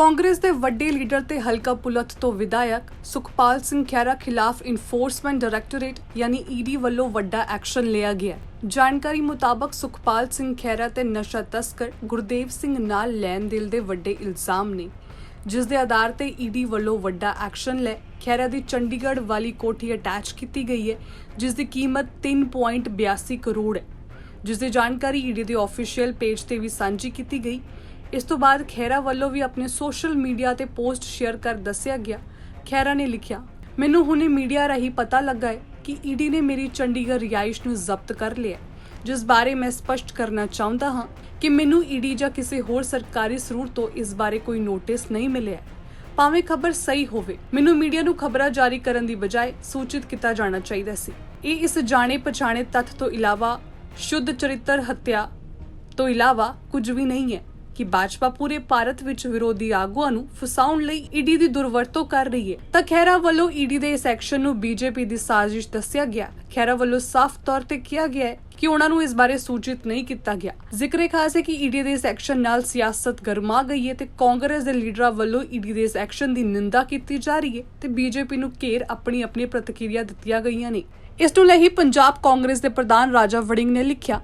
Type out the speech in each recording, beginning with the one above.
ਕਾਂਗਰਸ ਦੇ ਵੱਡੇ ਲੀਡਰ ਤੇ ਹਲਕਾ ਪੁਲਤ ਤੋਂ ਵਿਧਾਇਕ ਸੁਖਪਾਲ ਸਿੰਘ ਖਹਿਰਾ ਖਿਲਾਫ ਇਨਫੋਰਸਮੈਂਟ ਡਾਇਰੈਕਟੋਰੇਟ ਯਾਨੀ ਈਡੀ ਵੱਲੋਂ ਵੱਡਾ ਐਕਸ਼ਨ ਲਿਆ ਗਿਆ ਜਾਣਕਾਰੀ ਮੁਤਾਬਕ ਸੁਖਪਾਲ ਸਿੰਘ ਖਹਿਰਾ ਤੇ ਨਸ਼ਾ ਤਸਕਰ ਗੁਰਦੇਵ ਸਿੰਘ ਨਾਲ ਲੈਣ ਦੇਣ ਦੇ ਵੱਡੇ ਇਲਜ਼ਾਮ ਨੇ। ਜਿਸ ਦੇ ਆਧਾਰ ਤੇ ਈਡੀ ਵੱਲੋਂ ਵੱਡਾ ਐਕਸ਼ਨ ਲੈ ਖਹਿਰਾ ਦੀ ਚੰਡੀਗੜ੍ਹ ਵਾਲੀ ਕੋਠੀ ਅਟੈਚ ਕੀਤੀ ਗਈ ਹੈ, ਜਿਸ ਦੀ ਕੀਮਤ 3.82 ਕਰੋੜ ਹੈ। ਜਿਸ ਦੀ ਜਾਣਕਾਰੀ ਈਡੀ ਦੇ ਅਫੀਸ਼ੀਅਲ ਪੇਜ ਤੇ ਵੀ ਸਾਂਝੀ ਕੀਤੀ ਗਈ। ਇਸ ਤੋਂ ਬਾਅਦ ਖਹਿਰਾ ਵੱਲੋਂ ਵੀ ਆਪਣੇ ਸੋਸ਼ਲ ਮੀਡੀਆ ਤੇ ਪੋਸਟ ਸ਼ੇਅਰ ਕਰ ਦੱਸਿਆ ਗਿਆ। ਖਹਿਰਾ ਨੇ ਲਿਖਿਆ, ਮੈਨੂੰ ਹੁਣੇ ਮੀਡੀਆ ਰਾਹੀਂ ਪਤਾ ਲੱਗਾ ਹੈ ਕਿ ਈਡੀ ਨੇ ਮੇਰੀ ਚੰਡੀਗੜ੍ਹ ਰਿਹਾਇਸ਼ ਨੂੰ ਜ਼ਬਤ ਕਰ ਲਿਆ ਜਿਸ ਬਾਰੇ ਮੈਂ ਸਪਸ਼ਟ ਕਰਨਾ ਚਾਹੁੰਦਾ ਹਾਂ ਕਿ ਮੈਨੂੰ ਈਡੀ ਜਾਂ ਕਿਸੇ ਹੋਰ ਸਰਕਾਰੀ ਸਰੂਰ ਤੋਂ ਇਸ ਬਾਰੇ ਕੋਈ ਨੋਟਿਸ ਨਹੀਂ ਮਿਲਿਆ ਭਾਵੇਂ ਖਬਰ ਸਹੀ ਹੋਵੇ, ਮੈਨੂੰ ਮੀਡੀਆ ਨੂੰ ਖਬਰਾਂ ਜਾਰੀ ਕਰਨ ਦੀ ਬਜਾਏ ਸੂਚਿਤ ਕੀਤਾ ਜਾਣਾ ਚਾਹੀਦਾ ਸੀ। ਇਹ ਇਸ ਜਾਣੇ ਪਛਾਣੇ ਤੱਥ ਤੋਂ ਇਲਾਵਾ, ਸ਼ੁੱਧ ਚਰਿੱਤਰ ਹੱਤਿਆ ਤੋਂ ਇਲਾਵਾ ਕੁਝ ਵੀ ਨਹੀਂ ਹੈ। ਕਿ ਭਾਜਪਾ ਪੂਰੇ ਭਾਰਤ ਵਿੱਚ ਵਿਰੋਧੀ ਆਗੂਆਂ ਨੂੰ ਫਸਾਉਣ ਲਈ ਈਡੀ ਦੀ ਦੁਰਵਰਤੋਂ ਕਰ ਰਹੀ ਹੈ। ਤਾਂ ਖਹਿਰਾ ਵੱਲੋਂ ਈਡੀ ਦੇ ਇਸ ਐਕਸ਼ਨ ਨੂੰ ਬੀਜੇਪੀ ਦੀ ਸਾਜ਼ਿਸ਼ ਦੱਸਿਆ ਗਿਆ। ਖਹਿਰਾ ਵੱਲੋਂ ਸਾਫ਼ ਤੌਰ ਤੇ ਕਿਹਾ ਗਿਆ ਹੈ ਕਿ ਉਹਨਾਂ ਨੂੰ ਇਸ ਬਾਰੇ ਸੂਚਿਤ ਨਹੀਂ ਕੀਤਾ ਗਿਆ। ਜ਼ਿਕਰੇ ਖਾਸ ਹੈ ਕਿ ਈਡੀ ਦੇ ਇਸ ਐਕਸ਼ਨ ਨਾਲ ਸਿਆਸਤ ਗਰਮਾ ਗਈ ਹੈ ਤੇ ਕਾਂਗਰਸ ਦੇ ਲੀਡਰਾਂ ਵੱਲੋਂ ਈਡੀ ਦੇ ਇਸ ਐਕਸ਼ਨ ਦੀ ਨਿੰਦਾ ਕੀਤੀ ਜਾ ਰਹੀ ਹੈ ਤੇ ਬੀਜੇਪੀ ਨੂੰ ਘੇਰ ਆਪਣੀ ਆਪਣੀ ਪ੍ਰਤੀਕਿਰਿਆ ਦਿੱਤੀਆਂ ਗਈਆਂ ਨੇ। ਇਸ ਤੋਂ ਲੈ ਪੰਜਾਬ ਕਾਂਗਰਸ ਦੇ ਪ੍ਰਧਾਨ ਰਾਜਾ ਵੜਿੰਗ ਨੇ ਲਿਖਿਆ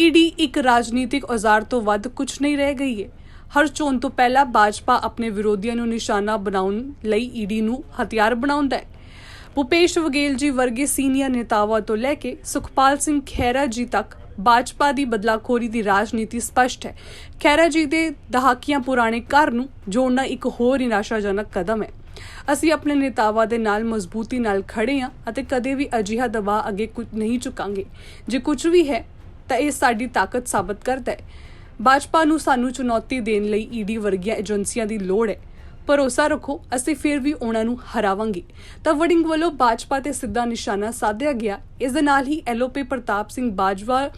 ਈਡੀ ਇੱਕ ਰਾਜਨੀਤਿਕ ਔਜ਼ਾਰ ਤੋਂ ਵੱਧ ਕੁਝ ਨਹੀਂ ਰਹਿ ਗਈ ਹੈ ਹਰ ਚੋਣ ਤੋਂ ਪਹਿਲਾਂ ਭਾਜਪਾ ਆਪਣੇ ਵਿਰੋਧੀਆਂ ਨੂੰ ਨਿਸ਼ਾਨਾ ਬਣਾਉਣ ਲਈ ਈਡੀ ਨੂੰ ਹਥਿਆਰ ਬਣਾਉਂਦਾ ਹੈ। ਭੁਪੇਸ਼ ਵਗੇਲ ਜੀ ਵਰਗੇ ਸੀਨੀਅਰ ਨੇਤਾਵਾਂ ਤੋਂ ਲੈ ਕੇ ਸੁਖਪਾਲ ਸਿੰਘ ਖਹਿਰਾ ਜੀ ਤੱਕ ਭਾਜਪਾ ਦੀ ਬਦਲਾਖੋਰੀ ਦੀ ਰਾਜਨੀਤੀ ਸਪਸ਼ਟ ਹੈ। ਖਹਿਰਾ ਜੀ ਦੇ ਦਹਾਕਿਆਂ ਪੁਰਾਣੇ ਘਰ ਨੂੰ ਜੋੜਨਾ ਇੱਕ ਹੋਰ ਨਿਰਾਸ਼ਾਜਨਕ ਕਦਮ ਹੈ। ਅਸੀਂ ਆਪਣੇ ਨੇਤਾਵਾਂ ਦੇ ਨਾਲ ਮਜ਼ਬੂਤੀ ਨਾਲ ਖੜੇ ਹਾਂ ਅਤੇ ਕਦੇ ਵੀ ਅਜਿਹਾ ਦਬਾਅ ਅੱਗੇ ਕੁਝ ਨਹੀਂ ਚੁਕਾਂਗੇ। ਜੇ ਕੁਝ ਵੀ ਹੈ ਤਾਂ ਇਹ ਸਾਡੀ ਤਾਕਤ ਸਾਬਤ ਕਰਦਾ ਹੈ। ਭਾਜਪਾ ਨੂੰ ਸਾਨੂੰ ਚੁਣੌਤੀ ਦੇਣ ਲਈ ਈਡੀ ਵਰਗੀਆਂ ਏਜੰਸੀਆਂ ਦੀ ਲੋੜ ਹੈ। ਭਰੋਸਾ ਰੱਖੋ, ਅਸੀਂ ਫਿਰ ਵੀ ਉਹਨਾਂ ਨੂੰ ਹਰਾਵਾਂਗੇ। ਤਾਂ ਵੜਿੰਗ ਵੱਲੋਂ ਭਾਜਪਾ ਤੇ ਸਿੱਧਾ ਨਿਸ਼ਾਨਾ ਸਾਧਿਆ ਗਿਆ। ਇਸ ਦੇ ਨਾਲ ਹੀ ਐਲਓਪੀ ਪ੍ਰਤਾਪ ਸਿੰਘ ਬਾਜਵਾ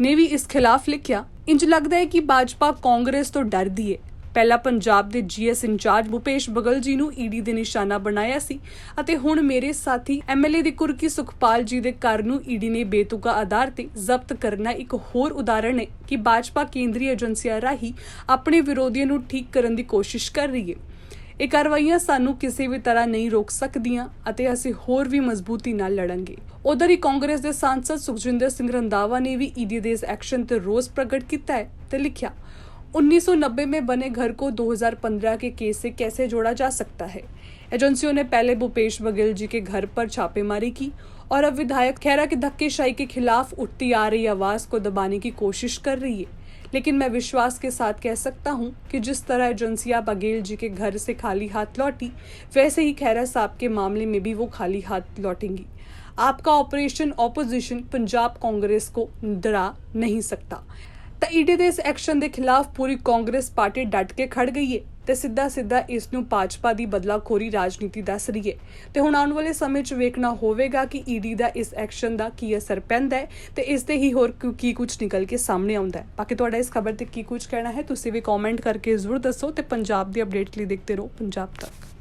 ਨੇ ਵੀ ਇਸ ਖਿਲਾਫ ਲਿਖਿਆ। ਇੰਜ ਲੱਗਦਾ ਹੈ ਕਿ ਭਾਜਪਾ ਕਾਂਗਰਸ ਤੋਂ ਡਰਦੀ ਹੈ। ਪਹਿਲਾਂ ਪੰਜਾਬ ਦੇ ਜੀਐਸ ਇੰਚਾਰਜ ਭੁਪੇਸ਼ ਬਗਲ ਜੀ ਨੂੰ ਈਡੀ ਦੇ ਨਿਸ਼ਾਨਾ ਬਣਾਇਆ ਸੀ ਅਤੇ ਹੁਣ ਮੇਰੇ ਸਾਥੀ ਐਮਐਲਏ ਦੀ ਕੁਰਕੀ ਸੁਖਪਾਲ ਜੀ ਦੇ ਘਰ ਨੂੰ ਈਡੀ ਨੇ ਬੇਤੁਕਾ ਆਧਾਰ ਤੇ ਜ਼ਬਤ ਕਰਨਾ ਇੱਕ ਹੋਰ ਉਦਾਹਰਣ ਹੈ ਕਿ ਭਾਜਪਾ ਕੇਂਦਰੀ ਏਜੰਸੀਆਂ ਰਾਹੀਂ ਆਪਣੇ ਵਿਰੋਧੀਆਂ ਨੂੰ ਠੀਕ ਕਰਨ ਦੀ ਕੋਸ਼ਿਸ਼ ਕਰ ਰਹੀ ਹੈ। ਇਹ ਕਾਰਵਾਈਆਂ ਸਾਨੂੰ ਕਿਸੇ ਵੀ ਤਰ੍ਹਾਂ ਨਹੀਂ ਰੋਕ ਸਕਦੀਆਂ ਅਤੇ ਅਸੀਂ ਹੋਰ ਵੀ ਮਜ਼ਬੂਤੀ ਨਾਲ ਲੜਾਂਗੇ। ਉਧਰ ਹੀ ਕਾਂਗਰਸ ਦੇ ਸਾਂਸਦ ਸੁਖਜਿੰਦਰ ਸਿੰਘ ਰੰਧਾਵਾ ਨੇ ਵੀ ਈਡੀ ਦੇ ਇਸ ਐਕਸ਼ਨ ਤੇ ਰੋਸ ਪ੍ਰਗਟ ਕੀਤਾ ਹੈ ਤੇ ਲਿਖਿਆ 1990 में बने घर को 2015 के केस से कैसे जोड़ा जा सकता है? एजेंसियों ने पहले भूपेश बघेल जी के घर पर छापेमारी की और अब विधायक खैरा की धक्केशाही के खिलाफ उठती आ रही आवाज़ को दबाने की कोशिश कर रही है। लेकिन मैं विश्वास के साथ कह सकता हूँ कि जिस तरह एजेंसियाँ बघेल जी के घर से खाली हाथ लौटी, वैसे ही खैरा साहब के मामले में भी वो खाली हाथ लौटेंगी। आपका ऑपरेशन ऑपोजिशन पंजाब कांग्रेस को डरा नहीं सकता। ਤਾਂ ਈਡੀ ਦੇ ਇਸ ਐਕਸ਼ਨ ਦੇ ਖਿਲਾਫ ਪੂਰੀ ਕਾਂਗਰਸ ਪਾਰਟੀ ਡਟ ਕੇ ਖੜ ਗਈ ਹੈ ਤੇ ਸਿੱਧਾ ਸਿੱਧਾ ਇਸ ਨੂੰ ਭਾਜਪਾ ਦੀ ਬਦਲਾਖੋਰੀ ਰਾਜਨੀਤੀ ਦੱਸ ਰਹੀ ਹੈ ਤੇ ਹੁਣ ਆਉਣ ਵਾਲੇ ਸਮੇਂ 'ਚ ਵੇਖਣਾ ਹੋਵੇਗਾ ਕਿ ਈਡੀ ਦਾ ਇਸ ਐਕਸ਼ਨ ਦਾ ਕੀ ਅਸਰ ਪੈਂਦਾ ਹੈ ਤੇ ਇਸ ਤੇ ਹੀ ਹੋਰ ਕੀ- ਕੀ ਕੁਝ ਨਿਕਲ ਕੇ ਸਾਹਮਣੇ ਆਉਂਦਾ ਹੈ ਬਾਕੀ ਤੁਹਾਡਾ ਇਸ ਖਬਰ ਤੇ ਕੀ ਕੁਝ ਕਹਿਣਾ ਹੈ, ਤੁਸੀਂ ਵੀ ਕਮੈਂਟ ਕਰਕੇ ਜ਼ਰੂਰ ਦੱਸੋ ਤੇ ਪੰਜਾਬ ਦੀ ਅਪਡੇਟ ਲਈ ਦੇਖਦੇ ਰਹੋ ਪੰਜਾਬ ਤੱਕ।